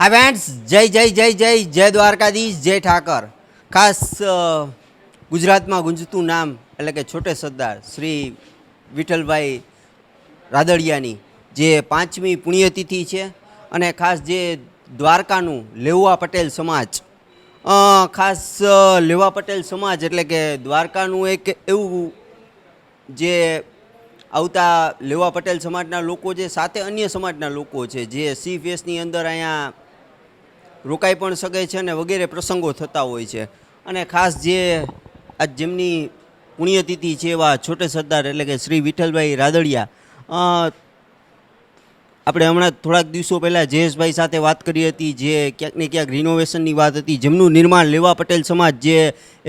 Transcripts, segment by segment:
આ ફ્રેન્ડ્સ જય જય જય જય જય દ્વારકાધીશ, જય ઠાકર. ખાસ ગુજરાતમાં ગુંજતું નામ એટલે કે છોટે સરદાર શ્રી વિઠ્ઠલભાઈ રાદડિયાની જે પાંચમી પુણ્યતિથિ છે અને ખાસ જે દ્વારકાનું લેવા પટેલ સમાજ ખાસ લેવા પટેલ સમાજ એટલે કે દ્વારકાનું એક એવું જે આવતા લેવા પટેલ સમાજના લોકો છે, સાથે અન્ય સમાજના લોકો છે, જે સી ફેસની અંદર અહીંયા રોકાઈ પણ શકે છે અને વગેરે પ્રસંગો થતા હોય છે. અને ખાસ જે આજ જેમની પુણ્યતિથિ છે એવા છોટે સરદાર એટલે કે શ્રી વિઠ્ઠલભાઈ રાદડિયા આપણે હમણાં થોડાક દિવસો પહેલાં જયેશભાઈ સાથે વાત કરી હતી, જે ક્યાંક ને ક્યાંક રિનોવેશનની વાત હતી. જેમનું નિર્માણ લેવા પટેલ સમાજ જે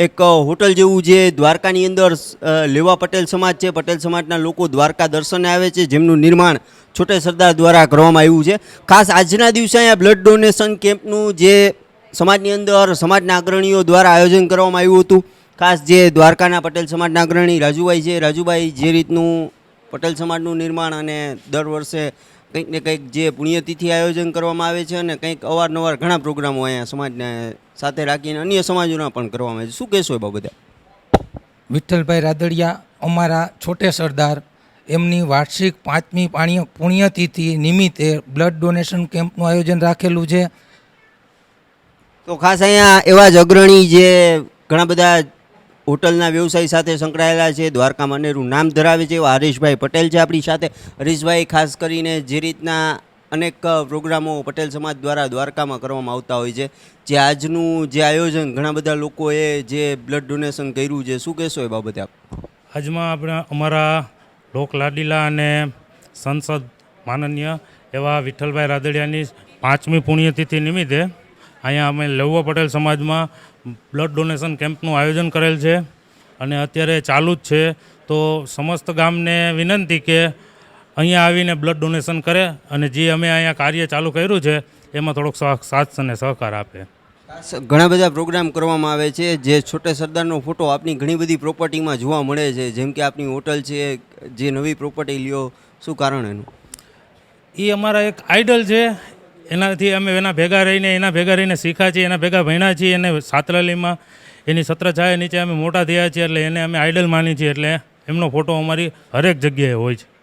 એક હોટલ જેવું જે દ્વારકાની અંદર લેવા પટેલ સમાજ છે. પટેલ સમાજના લોકો દ્વારકા દર્શને આવે છે. જેમનું નિર્માણ છોટે સરદાર દ્વારા કરવામાં આવ્યું છે. ખાસ આજના દિવસે અહીંયા બ્લડ ડોનેશન કેમ્પનું જે સમાજની અંદર, સમાજના અગ્રણીઓ દ્વારા આયોજન કરવામાં આવ્યું હતું. ખાસ જે દ્વારકાના પટેલ સમાજના અગ્રણી રાજુભાઈ છે. રાજુભાઈ જે રીતનું પટેલ સમાજનું નિર્માણ અને દર વર્ષે કંઈક ને કંઈક જે પુણ્યતિથિ આયોજન કરવામાં આવે છે અને કંઈક અવારનવાર ઘણા પ્રોગ્રામો અહીંયા સમાજને સાથે રાખીને અન્ય સમાજોના પણ કરવામાં આવે છે. શું કહેશો એ બાબતે? વિઠ્ઠલભાઈ રાદડિયા અમારા છોટે સરદાર એમની વાર્ષિક પાંચમી પાણી પુણ્યતિથિ નિમિત્તે બ્લડ ડોનેશન કેમ્પનું આયોજન રાખેલું છે. તો ખાસ અહીંયા એવા જ અગ્રણી જે ઘણા બધા હોટલના વ્યવસાય સાથે સંકળાયેલા છે. દ્વારકામાં અનેરું નામ ધરાવે છે. એવા હરીશભાઈ પટેલ છે આપણી સાથે. હરીશભાઈ, ખાસ કરીને જે રીતના અનેક પ્રોગ્રામો પટેલ સમાજ દ્વારા દ્વારકામાં કરવામાં આવતા હોય છે. જે આજનું જે આયોજન ઘણા બધા લોકોએ જે બ્લડ ડોનેશન કર્યું છે, શું કહેશો એ બાબતે આપ? આજમાં આપણે અમારા લોક લાડીલા અને સંસદ માનનીય એવા વિઠ્ઠલભાઈ રાદડિયાની પાંચમી પુણ્યતિથિ નિમિત્તે અહીંયા અમે લવવા પટેલ સમાજમાં બ્લડ ડોનેશન કેમ્પનું આયોજન કરેલ છે અને અત્યારે ચાલુ જ છે. તો સમસ્ત ગામને વિનંતી કે અહીંયા આવીને બ્લડ ડોનેશન કરે અને જે અમે અહીંયા કાર્ય ચાલુ કર્યું છે એમાં થોડોક સાથ અને સહકાર આપે. ઘણા બધા પ્રોગ્રામ કરવામાં આવે છે જે છોટે સરદારનો ફોટો આપની ઘણી બધી પ્રોપર્ટીમાં જોવા મળે છે જેમ કે આપની હોટલ છે જે નવી પ્રોપર્ટી લ્યો શું કારણ એનું? એ અમારા એક આઈડલ છે એનાથી અમે એના ભેગા રહીને, એના ભેગા રહીને શીખ્યા છીએ, એના ભેગા ભણ્યા છીએ અને સાતલાલીમાં, એની છત્રછાયા નીચે અમે મોટા થયા છીએ, એટલે એને અમે આઈડલ માની છીએ, એટલે એમનો ફોટો અમારી હરેક જગ્યાએ હોય છે.